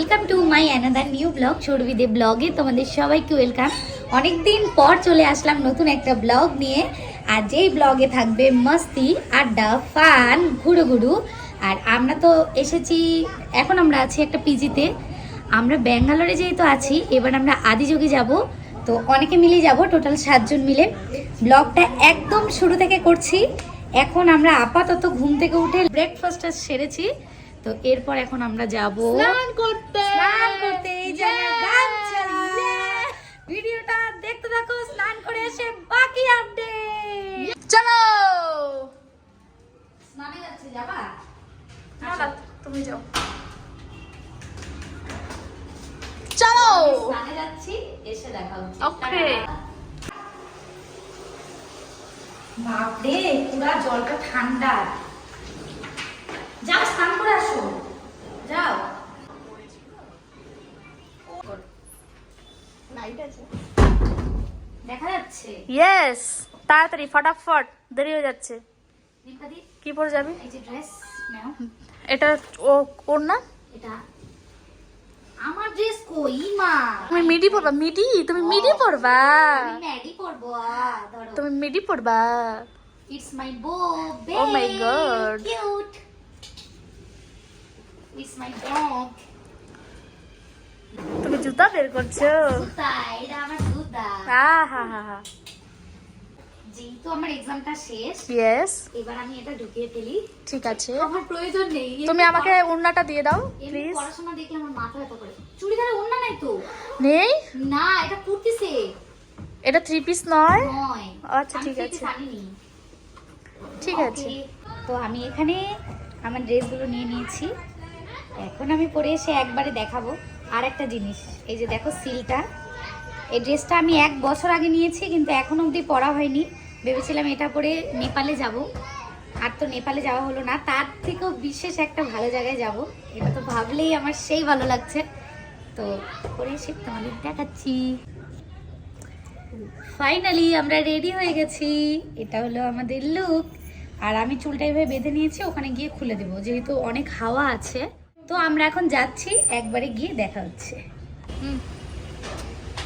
Welcome to my another new blog সৌরবিদে ব্লগে তোমাদের সবাইকে ওয়েলকাম অনেকদিন পর চলে আসলাম নতুন একটা ব্লগ নিয়ে। আর যেই ব্লগে থাকবে মস্তি, আড্ডা ফান ঘুরু ঘুরু আর আমরা তো এসেছি, এখন আমরা আছি একটা পিজিতে। আমরা ব্যাঙ্গালোরে যেহেতু আছি, এবার আমরা আদিযোগে যাব। তো অনেকে মিলে যাব টোটাল সাতজন মিলে। ব্লগটা একদম শুরু থেকে করছি। এখন আমরা আপাতত ঘুম থেকে উঠে ব্রেকফাস্টটা সেরেছি। তো এরপর এখন আমরা যাব স্নান করতে। স্নান করতে এই যে ভিডিওটা দেখতে থাকো স্নান করে এসে বাকি আপডেট চলো! স্নানে যাচ্ছে যাবা? না তুমি যাও। চলো! স্নানে যাচ্ছি এসে দেখা হচ্ছে। Okay. বাপরে পুরা জলটা ঠান্ডা যাও স্নান করে আসো যাও দেখা যাচ্ছে ইয়েস তাড়াতাড়ি ফটাফট দেরি হয়ে যাচ্ছে। কি পরে যাবি? এই যে ড্রেস নাও। এটা ও ওর না? এটা আমার ড্রেস কই মা? তুমি মিডি পরবা মিডি তুমি মিডি পরবা? আমি ম্যাডি পরবো ধরো। তুমি মিডি পরবা? It's my bow Oh. Cute it's my dog তুমি জুতা বের করছ। জুতা এটা আমার যেহেতু আমার এক্সামটা শেষ ইয়েস এবার আমি এটা ঢুকিয়ে ফেলি। ঠিক আছে। আমার প্রয়োজন নেই তুমি আমাকে উন্নাটা দিয়ে দাও প্লিজ পড়াশোনা দেখলে আমার মাথা ব্যথা করে। চুড়িদারে ওন্না নাই তো? নেই? না এটা কুর্তি সে এটা থ্রি পিস নয়? আচ্ছা, ঠিক আছে। ঠিক আছে। তো আমি এখানে আমার ড্রেসগুলো নিয়ে নিয়েছি। এখন আমি পরে এসে একবারে দেখাবো। আর একটা জিনিস এই যে দেখো সিলটা। এই ড্রেসটা আমি এক বছর আগে নিয়েছি, কিন্তু এখনও অবধি পরা হয়নি। ভেবেছিলাম এটা পরে নেপালে যাব। আর তো নেপালে যাওয়া হলো না, তার থেকেও বিশেষ একটা ভালো জায়গায় যাব। এটা তো ভাবলেই আমার সেই ভালো লাগছে। তো পরে এসে তোমাদের দেখাচ্ছি। ফাইনালি আমরা রেডি হয়ে গেছি। এটা হলো আমাদের লুক আর আমি চুলটা এভাবে বেঁধে নিয়েছি, ওখানে গিয়ে খুলে দেবো, যেহেতু অনেক হাওয়া আছে। তো আমরা এখন যাচ্ছি, একবারে গিয়ে দেখা হচ্ছে।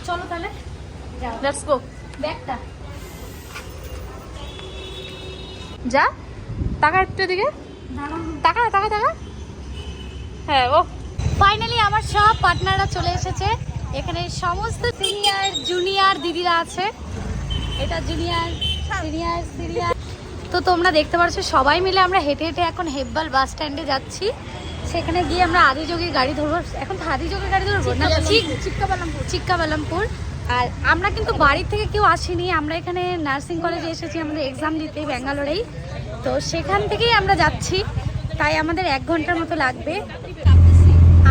চলো তাহলে। লেটস গো ব্যাগটা। যা। টাকা একটু এদিকে। টাকা টাকা টাকা হ্যাঁ ও। ফাইনালি আমার সব পার্টনাররা চলে এসেছে। এখানে সমস্ত সিনিয়র জুনিয়র দিদিরা আছে। এটা জুনিয়র সিনিয়র সিনিয়র তো তোমরা দেখতে পাচ্ছ সবাই মিলে আমরা হেঁটে হেঁটে এখন হেব্বাল বাস স্ট্যান্ডে যাচ্ছি। সেখানে গিয়ে আমরা আদিযোগী গাড়ি ধরবো। এখন তো আদিযোগী গাড়ি ধরবো না? চিক চিক্কাবালামপুর। চিক্কাবালামপুর। আর আমরা কিন্তু বাড়ির থেকে কেউ আসিনি। আমরা এখানে নার্সিং কলেজে এসেছি আমাদের এক্সাম দিতে ব্যাঙ্গালোরেই। তো সেখান থেকেই আমরা যাচ্ছি। তাই আমাদের এক ঘণ্টার মতো লাগবে।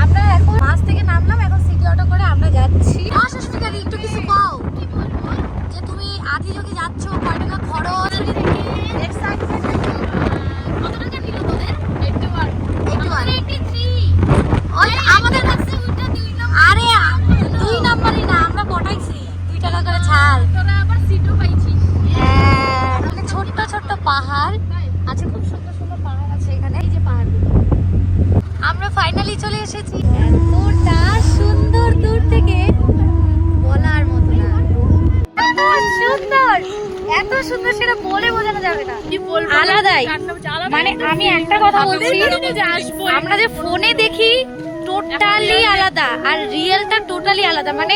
আমরা এখন বাস থেকে নামলাম এখন সিটি অটো করে আমরা যাচ্ছি অসুবিধা একটু কিছু পাও কি বলব যে তুমি আদি যোগে যাচ্ছ কয় টাকা খরচ কত টাকা নিল তোদের ওই আমাদের কাছে আরে দুই নাম্বারই না আমরা পটাইছি দুই টাকা করে ছাড় হ্যাঁ মানে ছোট্ট ছোট্ট পাহাড় আছে খুব সুন্দর সুন্দর পাহাড় আছে এখানে এই যে পাহাড়গুলো আমরা চলে এসেছি। এতটা সুন্দর দূর থেকে বলার মতো না। এত সুন্দর! এত সুন্দর সেটা বলে বোঝানো যাবে না। আলাদাই। মানে আমি একটা কথা বলছি আমরা যে ফোনে দেখি টোটালি আলাদা আর রিয়েলটা টোটালি আলাদা। মানে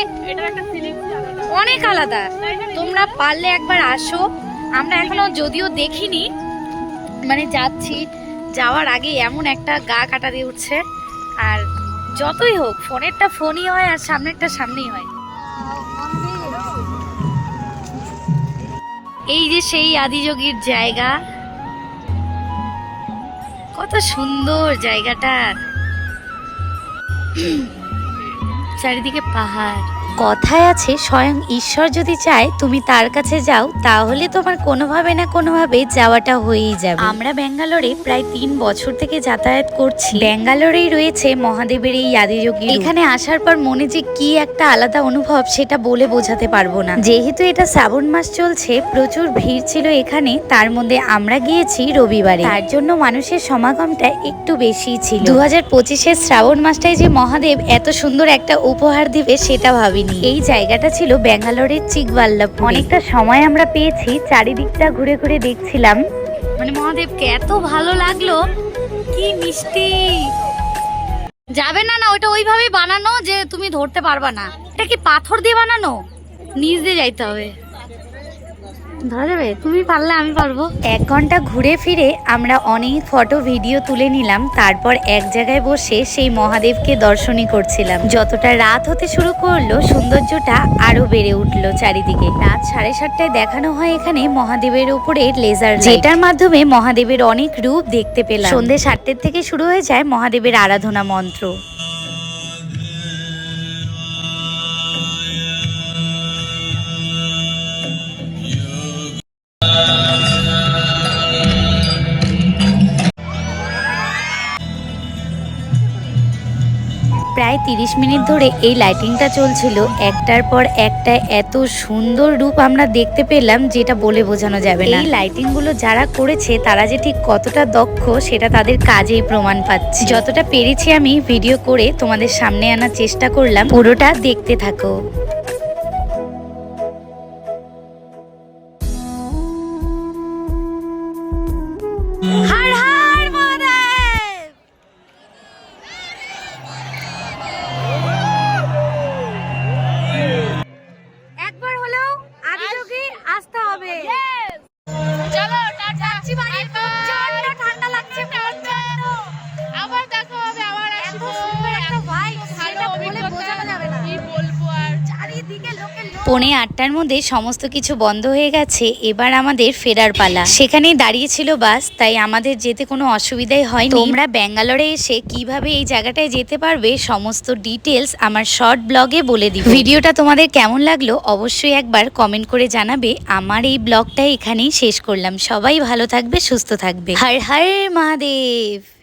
অনেক আলাদা। তোমরা পারলে একবার আসো। আমরা এখনও যদিও দেখিনি। মানে যাচ্ছি যাওয়ার আগে এমন একটা গা কাটা দিয়ে উঠছে। আর যতই হোক, ফোনেরটা ফোনই হয় আর সামনেরটা সামনেই হয়। এই যে সেই আদিযোগীর জায়গা। কত সুন্দর জায়গাটা। চারিদিকে পাহাড়। কথায় আছে স্বয়ং ঈশ্বর যদি চায় তুমি তার কাছে যাও তাহলে তোমার কোনোভাবে না কোনোভাবে যাওয়াটা হয়েই যাবে। আমরা ব্যাঙ্গালোরে প্রায় তিন বছর থেকে যাতায়াত করছি। ব্যাঙ্গালোরেই রয়েছে মহাদেবের এই আদিযোগী এখানে আসার পর মনে যে কি একটা আলাদা অনুভব সেটা বলে বোঝাতে পারব না। যেহেতু এটা শ্রাবণ মাস চলছে প্রচুর ভিড় ছিল এখানে তার মধ্যে আমরা গিয়েছি রবিবারে। তার জন্য মানুষের সমাগমটা একটু বেশি ছিল। দু হাজার পঁচিশের শ্রাবণ মাসটায় যে মহাদেব এত সুন্দর একটা উপহার দিবে সেটা ভাবিনি এই জায়গাটা ছিল ব্যাঙ্গালোরের চিকবাল্লা অনেকটা সময় আমরা পেয়েছি চারিদিকটা ঘুরে ঘুরে দেখছিলাম। মানে মহাদেবকে এত ভালো লাগল কি মিষ্টি। যাবে না না ওটা ওইভাবে বানানো যে তুমি ধরতে পারবা না। এটা কি পাথর দিয়ে বানানো? নিজ দিয়ে যাইতে হবে। ধরা যাবে? তুমি পারলে, আমি পারব। এক ঘণ্টা ঘুরে ফিরে আমরা অনেক ফটো ভিডিও তুলে নিলাম। তারপর এক জায়গায় বসে সেই মহাদেবকে দর্শনই করছিলাম। যতটা রাত হতে শুরু করল, সৌন্দর্যটা আরও বেড়ে উঠল চারিদিকে। রাত সাড়ে সাতটায় দেখানো হয় এখানে মহাদেবের উপরে লেজার যেটার মাধ্যমে মহাদেবের অনেক রূপ দেখতে পেলাম। সন্ধ্যে সাতটার থেকে শুরু হয়ে যায় মহাদেবের আরাধনা মন্ত্র। তিরিশ মিনিট ধরে এই লাইটিংটা চলছিল। একটার পর একটা এত সুন্দর রূপ আমরা দেখতে পেলাম, যেটা বলে বোঝানো যাবে না। এই লাইটিংগুলো যারা করেছে, তারা যে ঠিক কতটা দক্ষ, সেটা তাদের কাজেই প্রমাণ পাচ্ছে। যতটা পেরেছি আমি ভিডিও করে তোমাদের সামনে আনার চেষ্টা করলাম। পুরোটা দেখতে থাকো। পৌনে আটটার মধ্যে সমস্ত কিছু বন্ধ হয়ে গেছে এবার আমাদের ফেরার পালা। সেখানেই দাঁড়িয়ে ছিল বাস তাই আমাদের যেতে কোনো অসুবিধাই হয়নি। তোমরা ব্যাঙ্গালোরে এসে কীভাবে এই জায়গাটায় যেতে পারবে সমস্ত ডিটেলস আমার শর্ট ব্লগে বলে দিব ভিডিওটা তোমাদের কেমন লাগল অবশ্যই একবার কমেন্ট করে জানাবে। আমার এই ব্লগটা এখানেই শেষ করলাম। সবাই ভালো থাকবে সুস্থ থাকবে। হর হর মহাদেব!